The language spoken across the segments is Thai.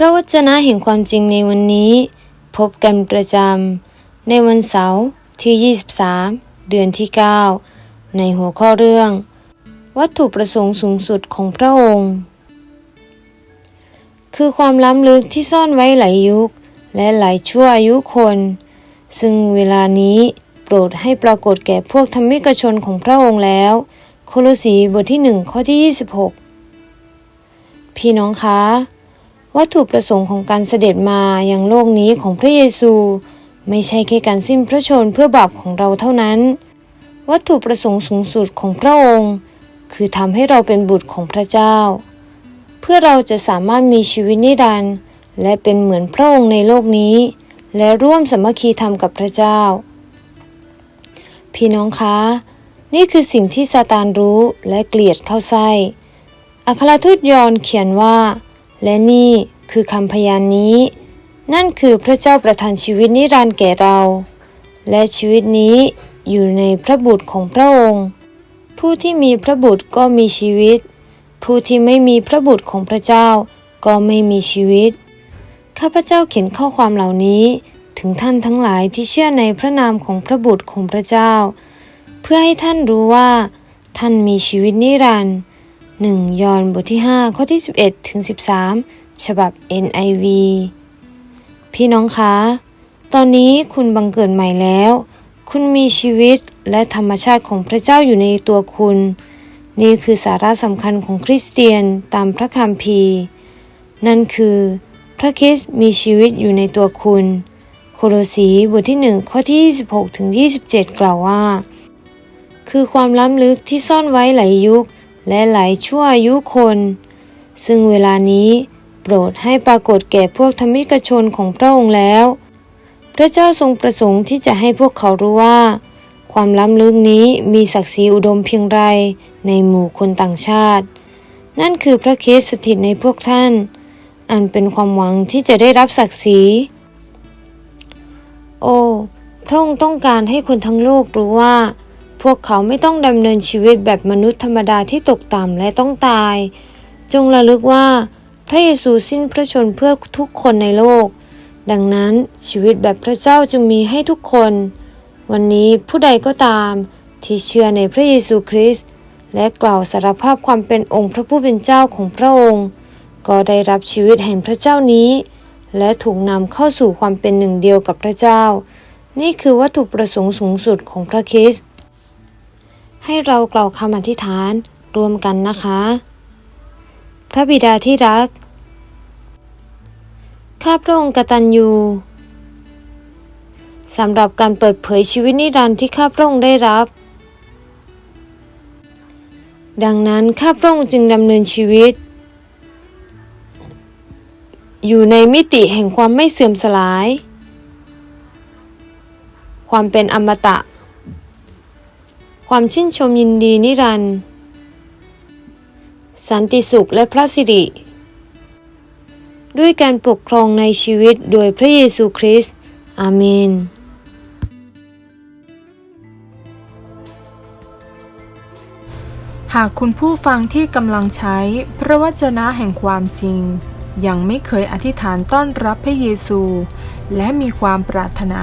พระวจนะแห่งความจริงในวันนี้ พบกันประจำในวันเสาร์ที่ 23 เดือนที่ 9 ในหัวข้อเรื่อง วัตถุประสงค์สูงสุดของพระองค์ คือความล้ำลึกที่ซ่อนไว้หลายยุค และหลายชั่วอายุคน ซึ่งเวลานี้โปรดให้ปรากฏแก่พวกธรรมิกชนของพระองค์แล้ว โคโลสีบทที่ 1 ข้อที่ 26 พี่น้องคะ วัตถุประสงค์ของการเสด็จมาอยังโลกนี้ของพระเยซู ไม่ใช่แค่การสิ้นพระชนเพื่อบาปของเราเท่านั้น วัตถุประสงค์สูงสุดของพระองค์ คือทำให้เราเป็นบุตรของพระเจ้า เพื่อเราจะสามารถมีชีวิตนิรันดร์และเป็นเหมือนพระองค์ในโลกนี้ และร่วมสมัคคีธรรมกับพระเจ้า พี่น้องคะ นี่คือสิ่งที่ซาตานรู้และเกลียดเข้าไส้อัครทูตยอนเขียนว่า และนี่คือคำพยานนี้ นั่นคือพระเจ้าประทานชีวิตนิรันดร์แก่เรา และชีวิตนี้อยู่ในพระบุตรของพระองค์ ผู้ที่มีพระบุตรก็มีชีวิต ผู้ที่ไม่มีพระบุตรของพระเจ้าก็ไม่มีชีวิต ข้าพเจ้าเขียนข้อความเหล่านี้ถึงท่านทั้งหลายที่เชื่อในพระนามของพระบุตรของพระเจ้า เพื่อให้ท่านรู้ว่า ท่านมีชีวิตนิรันดร์ 1 ยอห์นบทที่ 5 ข้อที่ 11 ถึง 13 ฉบับ NIV พี่น้องคะ ตอนนี้คุณบังเกิดใหม่แล้ว คุณมีชีวิตและธรรมชาติของพระเจ้าอยู่ในตัวคุณ นี่คือสาระสำคัญของคริสเตียนตามพระคัมภีร์ นั่นคือ พระคริสต์มีชีวิตอยู่ในตัวคุณ โคโลสีบทที่ 1 ข้อที่ 26ถึง27 กล่าวว่า คือความล้ำลึกที่ซ่อนไว้หลายยุค และหลายชั่วอายุคน ซึ่งเวลานี้โปรดให้ปรากฏแก่พวกธรรมิกชนของพระองค์แล้ว พระเจ้าทรงประสงค์ที่จะให้พวกเขารู้ว่า ความล้ำลึกนี้มีศักดิ์ศรีอุดมเพียงไรในหมู่คนต่างชาติ นั่นคือพระคริสต์สถิตในพวกท่าน อันเป็นความหวังที่จะได้รับศักดิ์ศรี โอ้พระองค์ต้องการให้คนทั้งโลกรู้ว่า พวกเขาไม่ต้องดำเนินชีวิตแบบมนุษย์ธรรมดาที่ตกต่ำและต้องตาย จงระลึกว่า พระเยซูสิ้นพระชนเพื่อทุกคนในโลก ดังนั้นชีวิตแบบพระเจ้าจึงมีให้ทุกคน วันนี้ผู้ใดก็ตาม ที่เชื่อในพระเยซูคริสต์และกล่าวสารภาพความเป็นองค์พระผู้เป็นเจ้าของพระองค์ ก็ได้รับชีวิตแห่งพระเจ้านี้ และถูกนำเข้าสู่ความเป็นหนึ่งเดียวกับพระเจ้า นี่คือวัตถุประสงค์สูงสุดของพระคริสต์ ให้เรากล่าวคำอธิษฐานรวมกันนะคะ พระบิดาที่รัก ข้าพระองค์กตัญญูสำหรับการเปิดเผยชีวิตนิรันดร์ที่ข้าพระองค์ได้รับ ดังนั้นข้าพระองค์จึงดำเนินชีวิต อยู่ในมิติแห่งความไม่เสื่อมสลาย ความเป็นอมตะ ความชื่นชมยินดีนิรันดร์สันติสุขและพระสิริ ด้วยการปกครองในชีวิตโดยพระเยซูคริสต์อาเมนหากคุณผู้ฟังที่กำลังใช้พระวจนะแห่งความจริง ยังไม่เคยอธิษฐานต้อนรับพระเยซู และมีความปรารถนา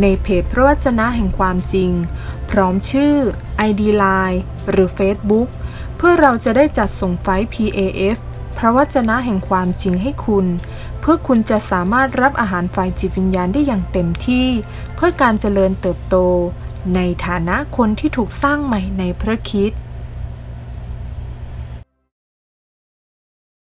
ในเพจพระวจนะแห่งความจริง พร้อมชื่อ ID Line หรือ Facebook เพื่อเราจะได้จัดส่งไฟล์ PAF พระวจนะแห่งความจริงให้คุณ เพื่อคุณจะสามารถรับอาหารฝ่ายจิตวิญญาณได้อย่างเต็มที่ เพื่อการเจริญเติบโต ในฐานะคนที่ถูกสร้างใหม่ในพระคริสต์